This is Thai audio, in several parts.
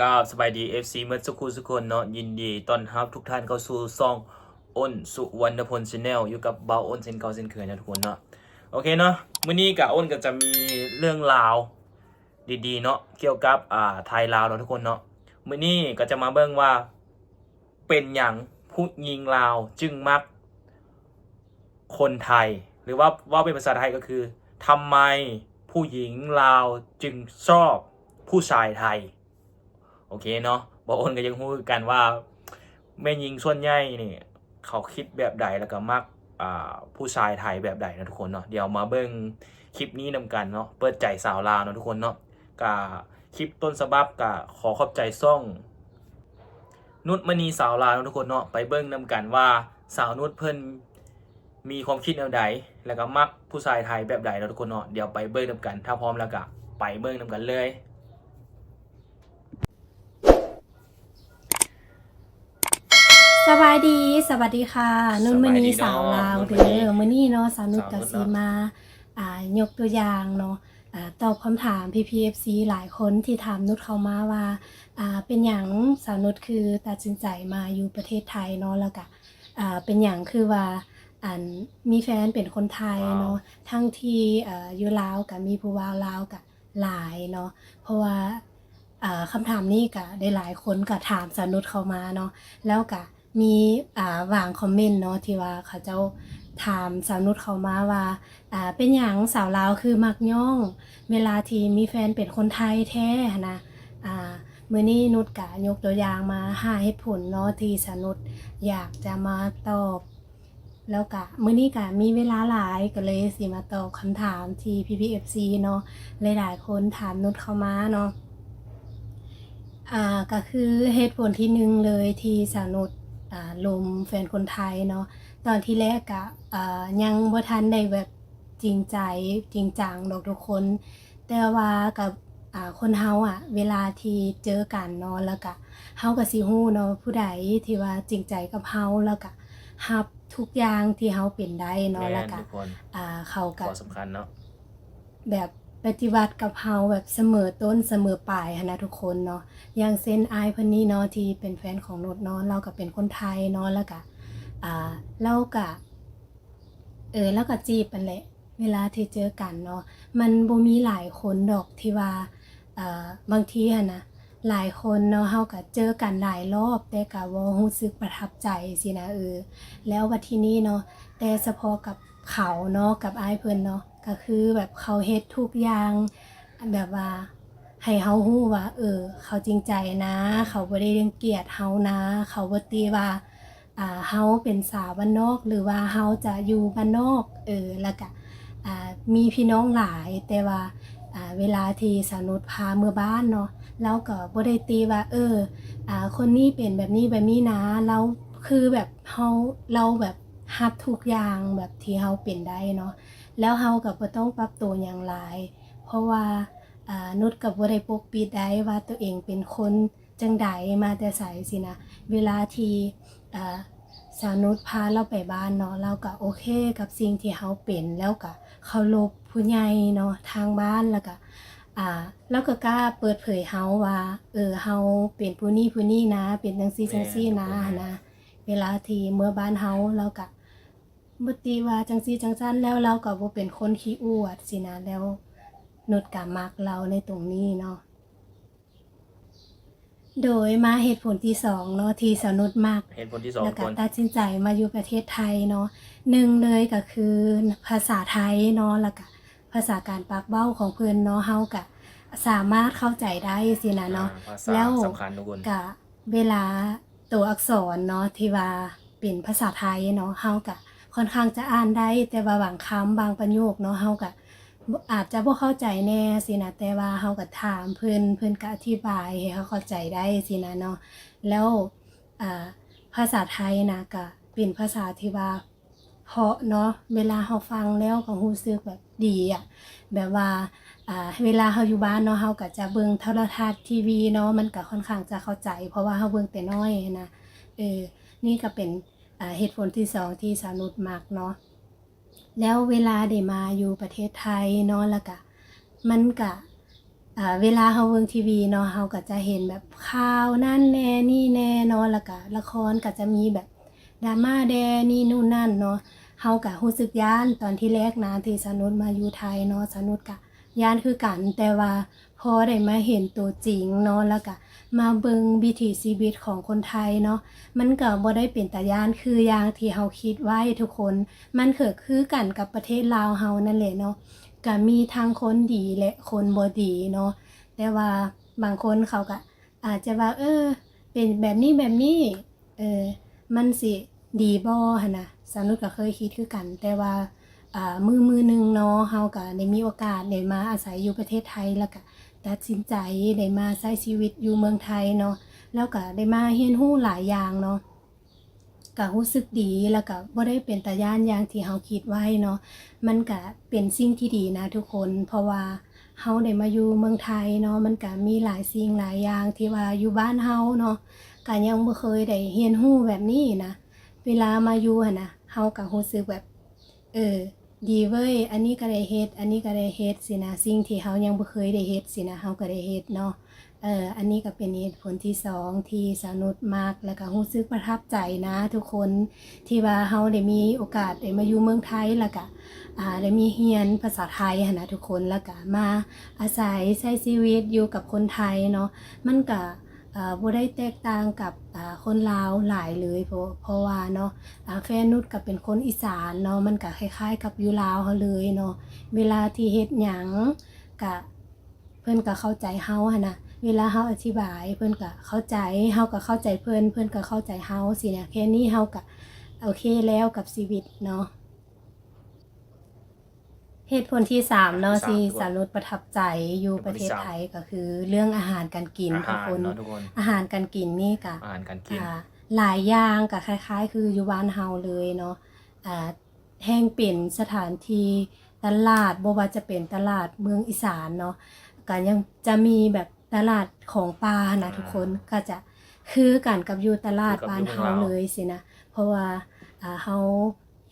กับสบายดี FC เมื่อสักครู่สักคนเนาะยินดีตอนรับทุกท่านเข้าสู่ซองอ้นสุวรรณพลชาแนลอยู่กับเบาอ้นเซนเก่าเซนเคยนะทุกคนเนาะโอเคเนาะมื้อนี้กับอ้นก็จะมีเรื่องราวดีๆเนาะเกี่ยวกับอ่าไทยลาวเนาะทุกคนเนาะมื้อนี้ก็จะมาเบิ่งว่าเป็นอย่างผู้ยิงลาวจึงมักคนไทย หรือว่าว่าเป็นภาษาไทยก็คือทำไมผู้หญิงลาวจึงชอบผู้ชายไทย เคเนาะบอโอนก็ยังพูดกันว่าแม่ยิงส่วนใหญ่นี่เขาคิดแบบใดแล้วก็มักผู้ชายไทยแบบใดนะทุกคนเนาะเดี๋ยวมาเบิ่งคลิปนี้นำกันเนาะเปิดใจสาวลาวเนาะทุกคนเนาะกะคลิปต้นฉบับกะขอขอบใจซ่อง นุชมณีสาวลาวเนาะทุกคนเนาะไปเบิ่งนำกันว่าสาวนุชเพิ่นมีความคิดแนวใดแล้วก็มักผู้ชายไทยแบบใดเนาะทุกคนเนาะเดี๋ยวไปเบิ่งนำกัน ถ้าพร้อมแล้วก็ไปเบิ่งนำกันเลย สบายดีสวัสดีค่ะ นุ่นมณีสบายดีเนาะสาวลาวนุ่นมเด้ณีอมื้อนี้เนาะสาวนุชสาวนุกับชซีเนาะมาอ่ายกตัวอย่างเนาะอ่าตอบคำถาม PPFC หลายคนที่ถามนุชเข้ามาว่าอ่าเป็นหยังสาวนุชคือตัดสินใจมาอยู่ประเทศไทยเนาะแล้วก็อ่าเป็นหยังคือว่าอันมีแฟนเป็นคนไทยเนาะทั้งที่เอ่ออยู่ลาวกับมีผู้ว่าวลาวกับหลายเนาะเพราะว่าอ่าคำถามนี้ก็ได้หลายคนก็ถามสาวนุชเข้ามาเนาะแล้วก็ มีอ่าวางคอมเมนต์เนาะที่ว่าเขาเจ้าถามสาวนุชเขามาว่าอ่าเป็นอย่างสาวลาวคือมักย่อง เวลาที่มีแฟนเป็นคนไทยแท้นะอ่ามื่อนี้นุชกะยกตัวอย่างมาห้าเหตุผลเนาะที่สาวนุชอยากจะมาตอบ แล้วกะมื่อนี้กะมีเวลาหลายก็เลยสิมาตอบคำถามที่ PPFC เนาะหลายๆคนถามนุชเขามาเนาะอ่าก็คือเหตุผลที่หนึ่งเลยที่สาวนุช ลมแฟนคนไทยเนาะตอนที่แรกอะอ่ายังบ่ทันได้แบบจริงใจจริงจังดอกทุกคน แต่ว่ากับอ่าคนเฮาอะเวลาที่เจอกันเนาะแล้วก็เฮาก็สิฮู้เนาะผู้ใดที่ว่าจริงใจกับเฮาแล้วก็รับทุกอย่างที่เฮาเป็นได้เนาะแม่แล้วนก็ทุกคนอ่าเขาข้ก็อสำคัญเนาะแบบ ปฏิบัติกับเฮาแบบเสมอต้นเสมอปลายนะทุกคนเนาะอย่างเส้นอเพิ่นนี่เนาะที่เป็นแฟนของนุชเนาะเราก็เป็นคนไทยเนาะแล้วก็อ่าเราก็เออแล้วก็จีบกันแหละเวลาที่เจอกันเนาะมันบ่มีหลายคนดอกที่ว่าอ่าบางทีอะนะหลายคนเนาะเฮาก็เจอกันหลายรอบ แต่ก็บ่รู้สึกประทับใจสินะเออแล้ววันที่นี้เนาะแต่เฉพาะกับเขาเนาะกับไอเพิ่นเนาะ ก็คือแบบเขาเฮ็ดทุกอย่างแบบว่าให้เฮาฮู้ว่า เออ เขาจริงใจนะ เขาบ่ได้รังเกียจเฮานะ เขาบ่ตีว่าอ่าเฮาเป็นสาวบ้านนอก หรือว่าเฮาจะอยู่บ้านนอก เออแล้วก็อ่ามีพี่น้องหลายแต่ว่าอ่าเวลาที่สาวนุชพาเมื่อบ้านเนาะเราก็บ่ได้ตีว่า เอออ่าคนนี้เป็นแบบนี้แบบนี้นะเราคือแบบเฮาเราแบบฮับทุกอย่างแบบที่เฮาเป็นได้เนาะ แล้วเฮากับบ่ต้องปรับตัวอย่างหลาย เพราะว่าอ่านุชกับบ่ได้ปกปิดได้ว่าตัวเองเป็นคนจังใดมาแต่ไสสินะ เวลาที่อ่าสาวนุชพาเราไปบ้านเนาะเราก็โอเคกับสิ่งที่เฮาเป็นแล้วก็เคารพผู้ใหญ่เนาะทางบ้านแล้วก็อ่าแล้วก็กล้าเปิดเผยเฮาว่าเออเฮาเป็นผู้นี้ผู้นี้นะ เป็นจังซี่จังซี่นะนะ เวลาที่เมื่อบ้านเฮาเราก็ บ่ตีว่าจังซี่จังซั่นแล้วเราก็บ่เป็นคนขี้อวดสินะแล้วนุดก็มักเราในตรงนี้เนาะโดยมาเหตุผลที่สองเนาะที่สาวนุชมักเหตุผลที่สองแล้วคก็นตัดสินใจมาอยู่ประเทศไทยเนาะหนึ่งเลยก็คือภาษาไทยเนาะแล้วก็ภาษาการปากเบ้าของเพื่อนเนาะเฮาก็สามารถเข้าใจได้สินะเนาะอ่ภาษาแล้วสำคัญทุกคนกะเวลาตัวอักษรเนาะที่ว่าเป็นภาษาไทยเนาะเฮากะ ค่อนข้างจะอ่านได้ แต่ว่าบางคำบางประโยคเนาะเฮากะอาจจะบ่เข้าใจแน่สินะแต่ว่าเฮาก็ถามเพิ่นเพิ่นก็อธิบายให้เฮาเข้าใจได้สินะเนาะแล้วอ่าภาษาไทยนะก็เป็นภาษาที่ว่าเพราะเนาะเวลาเฮาฟังแล้วก็รู้สึกแบบดีอะแบบว่าเวลาเฮาอยู่บ้านเนาะเฮาก็จะเบิ่งโทรทัศน์ทีวีเนาะมันก็ค่อนข้างจะเข้าใจ เพราะว่าเฮาเบิ่งแต่น้อยนะเออนี่ก็เป็น เหตุผลที่สองที่สาวนุชมักเนาะแล้วเวลาได้มาอยู่ประเทศไทยเนาะแล้วก็มันก็อ่าเวลาเฮาเบิ่งทีวีเนาะเฮาก็จะเห็นแบบข่าวนั่นแน่นี่แน่เนาะแล้วก็ละครก็จะมีแบบดราม่าแดนี่นู่นนั่นเนาะเฮาก็รู้สึกย้านตอนที่แรกนะที่สนุดมาอยู่ไทยเนาะสนุดก็ย้านคือกันแต่ว่า พอได้มาเห็นตัวจริงเนาะแล้วก็มาเบิงวิถีชีวิตของคนไทยเนาะมันก็บ่ได้เป็นตายานคืออย่างที่เฮาคิดไว้ทุกคน มันเคือคือกันกับประเทศลาวเฮานั่นแหละเนาะก็มีทั้งคนดีและคนบ่ดีเนาะแต่ว่าบางคนเขาก็อาจจะว่า เออ เป็นแบบนี้แบบนี้เออมันสิดีบ่หั่นน่ะสนุกก็เคยคิดคือกัน แต่ว่า มือมือหนึ่งเนาะเฮาก็ได้มีโอกาสได้มาอาศัยอยู่ประเทศไทยแล้วก็ตัดสินใจได้มาใช้ชีวิตอยู่เมืองไทยเนาะแล้วก็ได้มาเรียนรู้หลายอย่างเนาะก็รู้สึกดีแล้วก็บ่ได้เป็นตาย่านอย่างที่เฮาคิดไว้เนาะมันก็เป็นสิ่งที่ดีนะทุกคนเพราะว่าเฮาได้มาอยู่เมืองไทยเนาะมันก็มีหลายสิ่งหลายอย่างที่ว่าอยู่บ้านเฮาเนาะก็ยังบ่เคยได้เรียนรู้แบบนี้นะเวลามาอยู่หั่นนะเฮาก็รู้สึกแบบเออ ดีเว้ย อันนี้ก็ได้เฮ็ด อันนี้ก็ได้เฮ็ดสินะ สิ่งที่เฮายังบ่เคยได้เฮ็ดสินะเฮาก็ได้เฮ็ดเนาะ เออ อันนี้ก็เป็นเหตุผลที่สองที่สนุกมากแล้วก็รู้สึกประทับใจนะ ทุกคนที่ว่าเฮาได้มีโอกาสได้มาอยู่เมืองไทยแล้วก็อ่าได้มีเรียนภาษาไทยหนะทุกคนแล้วก็มาอาศัยใช้ชีวิตอยู่กับคนไทยเนาะ มันก็ บ่ได้แตกต่างกับคนลาวหลายเลยเพราะเพราะว่าเนาะแฟนนุชก็เป็นคนอีสานเนาะมันก็คล้ายๆ กับอยู่ลาวเฮาเลยเนาะเวลาที่เฮ็ดหยังก็เพิ่นก็เข้าใจเฮาหั่นนะเวลาเฮาอธิบายเพิ่นก็เข้าใจเฮาก็เข้าใจเพิ่นเพิ่นก็เข้าใจเฮาสินะแค่นี้เฮาก็โอเคแล้วกับชีวิตเนาะ เหตุผลที่สามเนาะสามที่ทุกคนสารุตประทับใจอยู่ประเทศไทยก็คือ เรื่องอาหารการกินอาทุกหารคนเนาะทุกคน อาหารการกินนี่กะอาหารการกินอ่าหลายอย่างกับคล้าย ๆ คืออยู่บ้านเฮาเลยเนาะอ่าแห่งเป็นสถานที่ตลาดบ่ว่าจะเป็นตลาดเมืองอีสานเนาะก็ยังจะมีแบบตลาดของปลานะทุกคนก็จะคือกันกับอยู่ตลาดบ้านเฮาเลยสินะเพราะว่าอ่าเฮา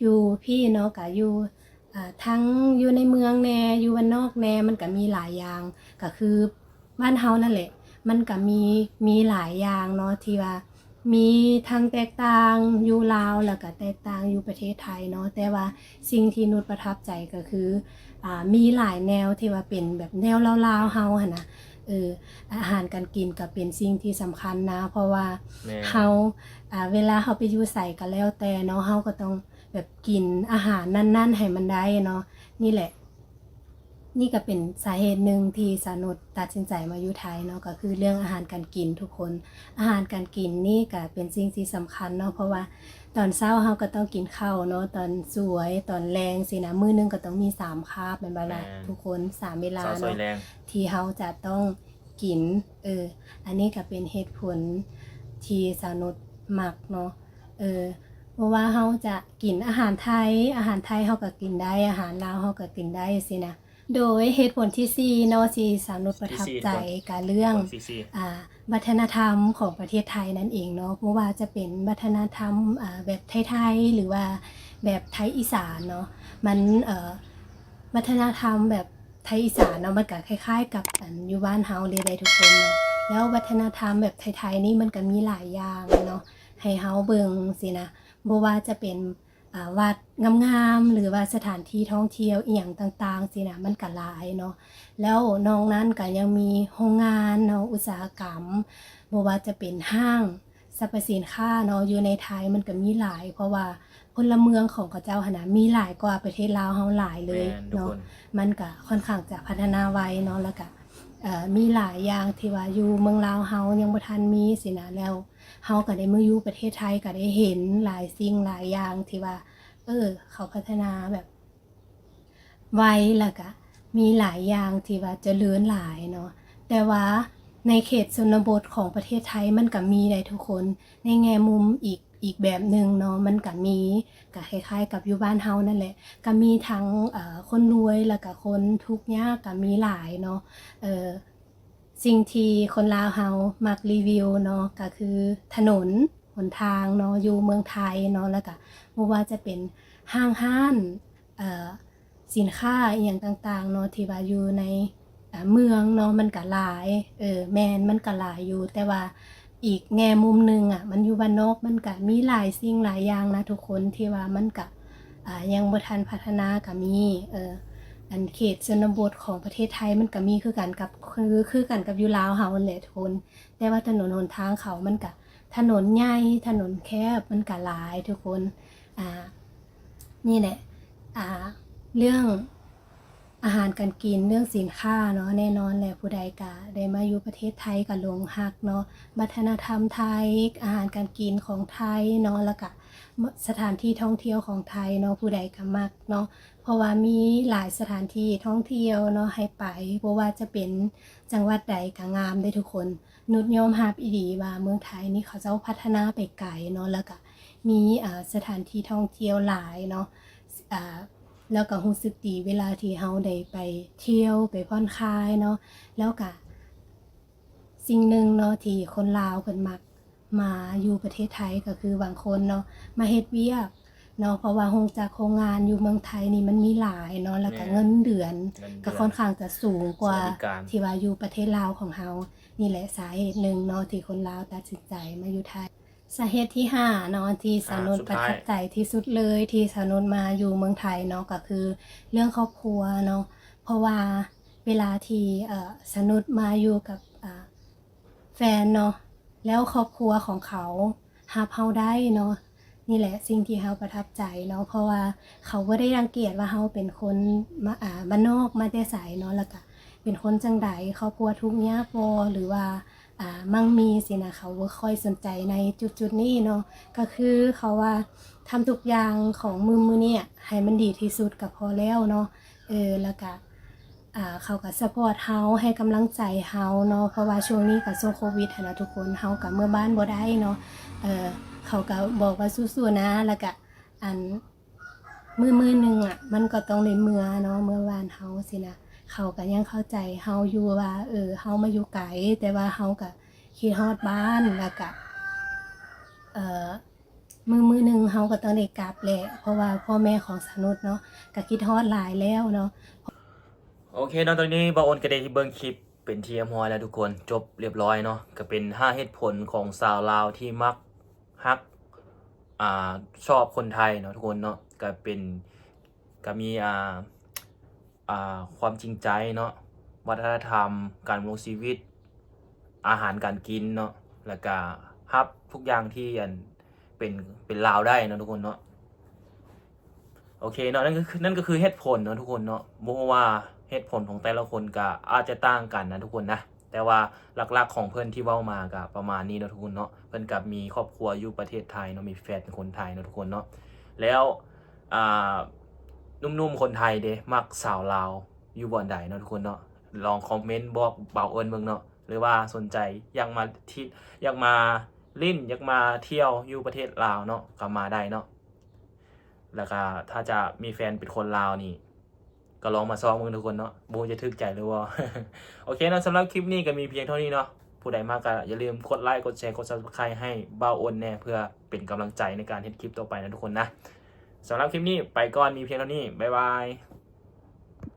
อยู่พี่เนาะก็อยู่อ่า ทั้งอยู่ในเมืองแน่อยู่บ้านนอกแน่มันก็มีหลายอย่างก็คือบ้านเฮานั่นแหละ มันก็มีมีหลายอย่างเนาะที่ว่ามีทั้งแตกต่างอยู่ลาวแล้วก็แตกต่างอยู่ประเทศไทยเนาะแต่ว่าสิ่งที่นุชประทับใจก็คืออ่ามีหลายแนวที่ว่าเป็นแบบแนวลาวๆเฮาหั่นนะเอออาหารการกินก็เป็นสิ่งที่สำคัญนะ เพราะว่าแม่เฮาอ่าเวลาเฮาไปอยู่ใส่ก็แล้วแต่เนาะเฮาก็ต้อง แบบกินอาหารนั่นๆให้มันได้เนาะนี่แหละ นี่ก็เป็นสาเหตุหนึ่งที่สานุดตัดสินใจมาอยู่ไทยเนาะก็คือเรื่องอาหารการกินทุกคน อาหารการกินนี่ก็เป็นสิ่งที่สำคัญเนาะเพราะว่าตอนเช้าเฮาก็ต้องกินข้าวเนาะตอนสวยตอนแรงสินะมื้อหนึงก็ต้องมีสามคาบเป็นบ่ล่ะทุกคนสามเวลาสาวซอยเนาะแรงที่เฮาจะต้องกินเอออันนี้ก็เป็นเหตุผลที่สาวนุชมักเนาะเออ เพราะว่าเฮาจะกินอาหารไทย อาหารไทยเฮาก็กินได้ อาหารลาวเฮาก็กินได้สินะโดยเหตุผลที่สี่เนาะที่สาวนุชประทับใจกับเรื่องอ่าวัฒนธรรมของประเทศไทยนั่นเองเนาะเพราะว่าจะเป็นวัฒนธรรมอ่าแบบไทยๆหรือว่าแบบไทยอีสานเนาะมันเอ่อวัฒนธรรมแบบไทยอีสานเนาะมันก็คล้าย ๆ กับอันอยู่บ้านเฮาเลยได้ทุกคนเนาะแล้ววัฒนธรรมแบบไทยๆนี่มันก็มีหลายอย่างเนาะให้เฮาเบิ่งสินะ บ่ว่าจะเป็นอ่าวัดงามๆหรือว่าสถานที่ท่องเที่ยวอีหยังต่างๆสินะมันก็หลายเนาะแล้วนอกนั้นก็ยังมีโรงงานเนาะอุตสาหกรรมบ่ว่าจะเป็นห้างสรรพสินค้าเนาะอยู่ในไทยมันก็มีหลาย เพราะว่าพลเมืองของเขาเจ้าหนนะมีหลายกว่าประเทศลาวเฮาหลายเลยแม่นทุกเนาะคนมันก็ค่อนข้างจะพัฒนาไวเนาะแล้วก็เอ่อมีหลายอย่างที่ว่าอยู่เมืองลาวเฮายังบ่ทันมีสินะแล้ว เฮาก็ได้มาอยู่ประเทศไทยก็ได้เห็นหลายสิ่งหลายอย่างที่ว่า เออ เขาพัฒนาแบบไวแล้วก็มีหลายอย่างที่ว่าจะเลื่อนหลายเนาะแต่ว่าในเขตชนบทของประเทศไทยมันก็มีได้ทุกคน ในแง่มุมอีกอีกแบบหนึ่งเนาะมันก็มีก็คล้ายๆ กับอยู่บ้านเฮานั่นแหละก็มีทั้งคนรวยแล้วก็คนทุกข์ยากก็มีหลายเนาะเออ สิ่งที่คนลาวเฮามักรีวิวเนาะก็คือถนนหนทางเนาะอยู่เมืองไทยเนาะแล้วก็บ่ว่าจะเป็นห้างห้านเอ่อสินค้าอหย่างต่างๆเนาะที่ว่าอยู่ในเมืองเนาะมันก็หลายเออแมนมันก็หลายอยู่ แต่ว่าอีกแง่มุมหนึงอะมันอยู่บ้านนอกมันก็มีหลายสิ่งหลายอย่างนะทุกคนที่ว่ามันก็อ่ายังบ่ทันพัฒนาก็มีเออ อันเขตชนบทของประเทศไทยมันก็มีคือกันกับคือคือกันกับยู่ลาวเฮาแหละทุกคนแต่ว่าถนนหนทางเขามันก็ถนนใหญ่ถนนแคบมันก็หลายทุกคนอ่านี่แหละอ่าเรื่องอาหารการกินเรื่องสินค้าเนาะแน่นอนแหละผู้ใดกะได้มาอยู่ประเทศไทยกับลงหักเนาะวัฒนธรรมไทย อาหารการกินของไทยเนาะแล้วก็สถานที่ท่องเที่ยวของไทยเนาะผู้ใดก็มักเนาะ เพราะว่ามีหลายสถานที่ท่องเที่ยวเนาะให้ไปเพราะว่าจะเป็นจังหวัดใดก็งามได้ทุกคน นุดยอมรับอีดีว่าเมืองไทยนี่เขาเจ้าพัฒนาไปไกลเนาะแล้วก็มีสถานที่ท่องเที่ยวหลายเนาะแล้วก็รู้สึกดีเวลาที่เฮาได้ไปเที่ยวไปผ่อนคลายเนาะแล้วก็สิ่งหนึ่งเนาะที่คนลาวเพิ่นมักมาอยู่ประเทศไทยก็คือบางคนเนาะมาเฮ็ดเวียก เนาะเพราะว่าโรงจากโรงงานอยู่เมืองไทยนี่มันมีหลายเนาะแล้วก็แม่เงินเดือนเงินเดือน ก็ค่อนข้างจะสูงกว่าสวัสดิการ ที่ว่าอยู่ประเทศลาวของเฮานี่แหละสาเหตุหนึ่งเนาะที่คนลาวตัดสินใจมาอยู่ไทย สาเหตุที่ห้าเนาะที่สาวนุชอ่าสุดประท้ายทับใจที่สุดเลยที่สาวนุชมาอยู่เมืองไทยเนาะก็คือ เรื่องครอบครัวเนาะเพราะว่าเวลาที่เอ่อสาวนุชมาอยู่กับอ่าแฟนเนาะแล้วครอบครัวของเขาหาเฮาได้เนาะ นี่แหละสิ่งที่เฮาประทับใจเนาะเพราะว่าเขาก็ได้รังเกียจว่าเฮาเป็นคนมาอ่าบ้านนอกมาแต่ไสเนาะแล้วก็เป็นคนจังใดเขากลัวทุกข์ยากบ่หรือว่าอ่ามั่งมีสินะเขาบ่ค่อยสนใจในจุดๆนี้เนาะก็คือเขาว่าทำทุกอย่างของมือมือเนี่ยให้มันดีที่สุดก็พอแล้วเนาะเออแล้วก็อ่าเขาก็สปอร์ตเฮาให้กำลังใจเฮาเนาะเพราะว่าช่วงนี้ก็ช่วงโควิดนะทุกคนเฮาก็เมื่อบ้านบ่ได้เนาะเออ เขาก็บอกว่าสู้ๆนะ แล้วก็อันมือมือหนึ่งอะ มันก็ต้องได้เมื่อเนาะเมื่อวานเฮาสินะเขาก็ยังเข้าใจเฮาอยู่ว่า เออเฮามาอยู่ไกลแต่ว่าเฮาก็คิดฮอดบ้านแล้วก็เอ่อมือมือหนึ่งเฮาก็ต้องได้กลับแหละเพราะว่าพ่อแม่ของสนุษเนาะก็คิดฮอดหลายแล้วเนาะโอเคเนาะตอนนี้บาโอนก็ได้ที่เบิ่งคลิปเป็นที่เรียบร้อยแล้วทุกคนจบเรียบร้อยเนาะก็เป็น 5 เหตุผลของสาวลาวที่มัก ฮักอ่าชอบคนไทยเนาะทุกคนเนาะก็เป็นก็มีอ่าอ่าความจริงใจเนาะวัฒนธรรม การลงชีวิต อาหารการกินเนาะแล้วก็ฮับทุกอย่างที่อันเป็นเป็นลาวได้เนาะทุกคนเนาะโอเคเนาะนั่นก็คือนั่นก็คือเหตุผลเนาะทุกคนเนาะบ่ว่าเหตุผลของแต่ละคนก็อาจจะต่างกันนะทุกคนนะ แต่ว่าหลักๆของเพื่อนที่เว้ามาก็ประมาณนี้เนาะทุกคนเนาะเพิ่อนกับมีครอบครัวอยู่ประเทศไทยเนาะมีแฟนเป็นคนไทยเนาะทุกคนเนาะแล้วอ่านุ่มๆคนไทยเด้มักสาวลาวอยู่บ่อนใดเนาะทุกคนเนาะลองคอมเมนต์บอกเบาเอิญเบิงเนาะหรือว่าสนใจอยากมาที่อยากมาลินอยากมาเที่ยวอยู่ประเทศลาวเนาะก็มาได้เนาะแล้วก็ถ้าจะมีแฟนเป็นคนลาวนี่ ก็ลองมาซ้อมมึงทุกคนเนาะบูจะทึกใจหรือว่าโอเคนะสำหรับคลิปนี้ก็มีเพียงเท่านี้เนาะผู้ใดมากก็อย่าลืมกดไลค์กดแชร์กดซับสไครต์ให้บ้าอ้นแน่เพื่อเป็นกำลังใจในการเฮ็ดคลิปต่อไปนะทุกคนนะสำหรับคลิปนี้ไปก่อนมีเพียงเท่านี้บ๊ายบาย